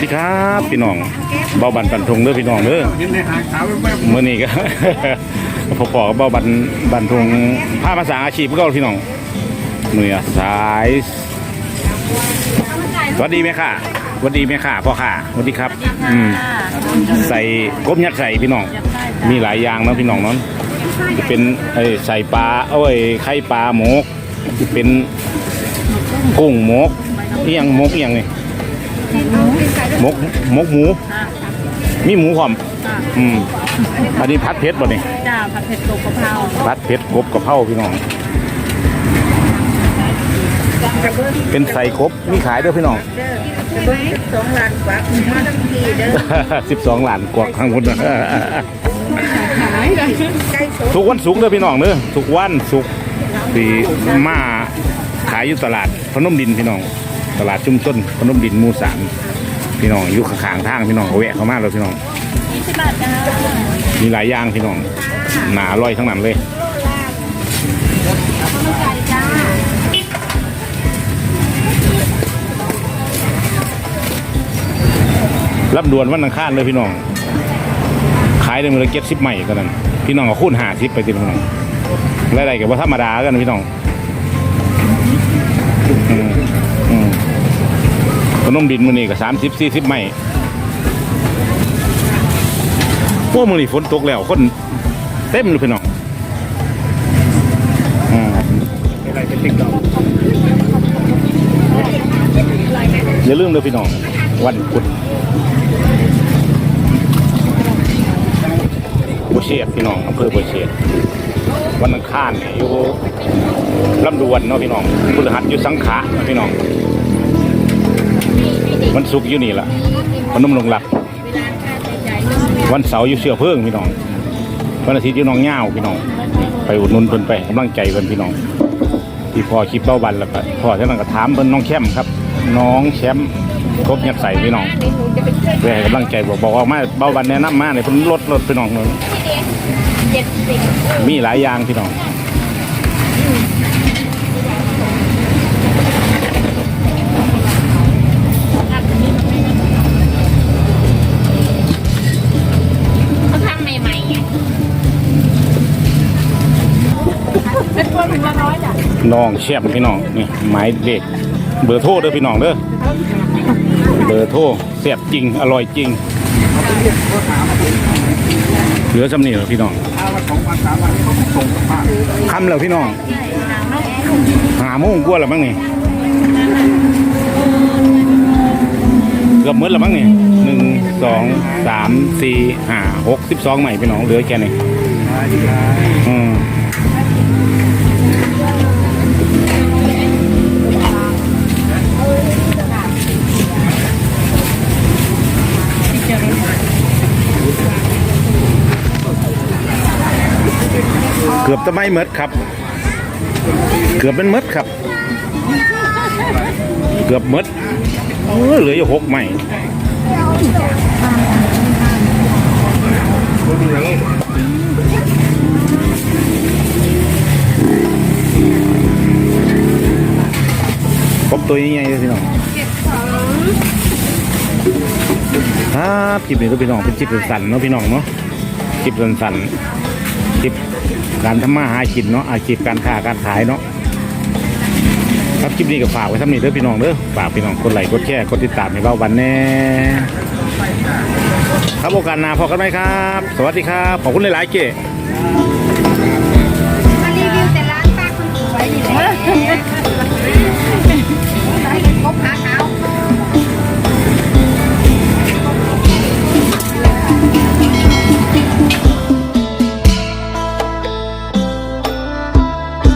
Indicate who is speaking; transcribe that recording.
Speaker 1: วัสดีครับพี่น้องเบาบันปันทงเด้อพี่น้องเด้อ
Speaker 2: เห็นในหางขาวแวบ
Speaker 1: เมื่อนี้ก็พอปอกับเบาบันบันทงผ้าภาษาอาชีพก็พี่น้องมือสายสวัสดีไหมค่ะสวัสดีไหมค่ะพ่อค่ะสวัสดีครับอืมใส่กบยัดใส่พี่น้อง มีหลายอย่างเนาะพี่น้องเนาะจะเป็นไอ้ใส่ปลาเอ้ยไข่ปลาหมกจะเป็นกุ้งหมกนี่ยังหมกอีหยังนี่ หมกหมกหมู มีหมูหอมอืมอันนี้พัดเพชรบ่นี่
Speaker 3: จ้าผัดเผ็ดกบกะเพรา
Speaker 1: พัดเพชรกบกะเพราพี่น้อง เป็นใส่กบมีขายเด้อพี่น้อง
Speaker 3: สองล้านกว่ามาทั้งทีเด้อ
Speaker 1: สิบสองล้านกว่าข้างบนนะ
Speaker 3: ใกล้สด
Speaker 1: ทุกวันศุกร์เด้อพี่น้องเด้อทุกวันศุกร์ที่มาขายอยู่ตลาดพนมดินพี่น้อง ตลาดชุมชนพนมดินหมู่สามพี่น้องอยู่ข้างๆทางพี่น้องก็แวะเข้ามาเลยพี่น้อง
Speaker 3: ยี่สิบบาทจ้า
Speaker 1: มีหลายอย่างพี่น้องหนาอร่อยทั้งนั้นเลย
Speaker 3: ไก่จ้า
Speaker 1: รับด่วนวันอังคารเลยพี่น้อง ขายได้มือละเจ็ดสิบใหม่ก็นั้น พี่น้องก็คูณหาสิบไปติพี่น้องรายๆกับว่าธรรมดากันพี่น้อง นมดินมือนี่ก็สามสิบสี่สิบใหม่พวกมือนี่ฝนตกแล้วคนเต็มเลยพี่น้องอืม
Speaker 2: ๆอะไรเป็นติ๊กต็อก
Speaker 1: อย่าลืมเลยพี่น้อง วันพุธบัวเชียดพี่น้องอำเภอบัวเชียดวันอังคารอยู่ลำดวนเนาะพี่น้องพฤหัสอยู่สังขาะพี่น้อง วันศุกร์อยู่นี่ละพนมลงหลัก วันเสาร์อยู่เชื่อเพิ่งพี่น้องวันอาทิตย์อยู่น้องเง่าพี่น้อง ไปอุดหนุนเพิ่นไปกำลังใจเพิ่นพี่น้องที่พ่อคลิปเบ้าบันแล้วก็พ่อท่านก็ถามเพิ่นน้องแคมครับ น้องแชมป์ครบยัดใส่พี่น้องเพื่อให้กำลังใจบอกบอกว่ามาเบ้าบันแนะนำมาเนี่ยเพิ่นลดลดพี่น้องเลยมีหลายอย่างพี่น้อง
Speaker 3: นตัวถึงละร้อยจ้ะ
Speaker 1: น้องแชมป์พี่น้องนี่หมายเลขเบอร์โทรเด้อพี่น้องเด้อเบอร์โทรแซ่บจริงอร่อยจริงเหลือจำนี่เหรอพี่น้อง
Speaker 2: ถ้าวันสองวันสามวันเขาส่งกลับบ้าน
Speaker 1: คำแล้วพี่น้อง หาโมงกว่าแล้วมั้งนี่เกือบหมดแล้วมั้งนี่หนึ่งสองสามสี่ห้าหกสิบสองใหม่พี่น้องเหลือแค่นี้อืม กือบจะไม่หมดครับ เกือบเป็นหมดครับ เกือบหมดเออเหลืออยู่หกใหม่ครบตัวยังไงเลยพี่น้องครับคลิปนี้ก็พี่น้องเป็นคลิปสันๆเนาะพี่น้องเนาะคลิปสั้นๆ ชีพการทำมาหากินเนาะอาชีพการค้าการขายเนาะครับคลิปนี้ก็ฝากไว้ทำนี้เด้อพี่น้องเด้อฝากพี่น้องกดไลค์กดแชร์กดติดตามให้เราวันแน่ครับโอกาสหน้าพอกันไหมครับ สวัสดีครับ ขอบคุณหลายๆเจ้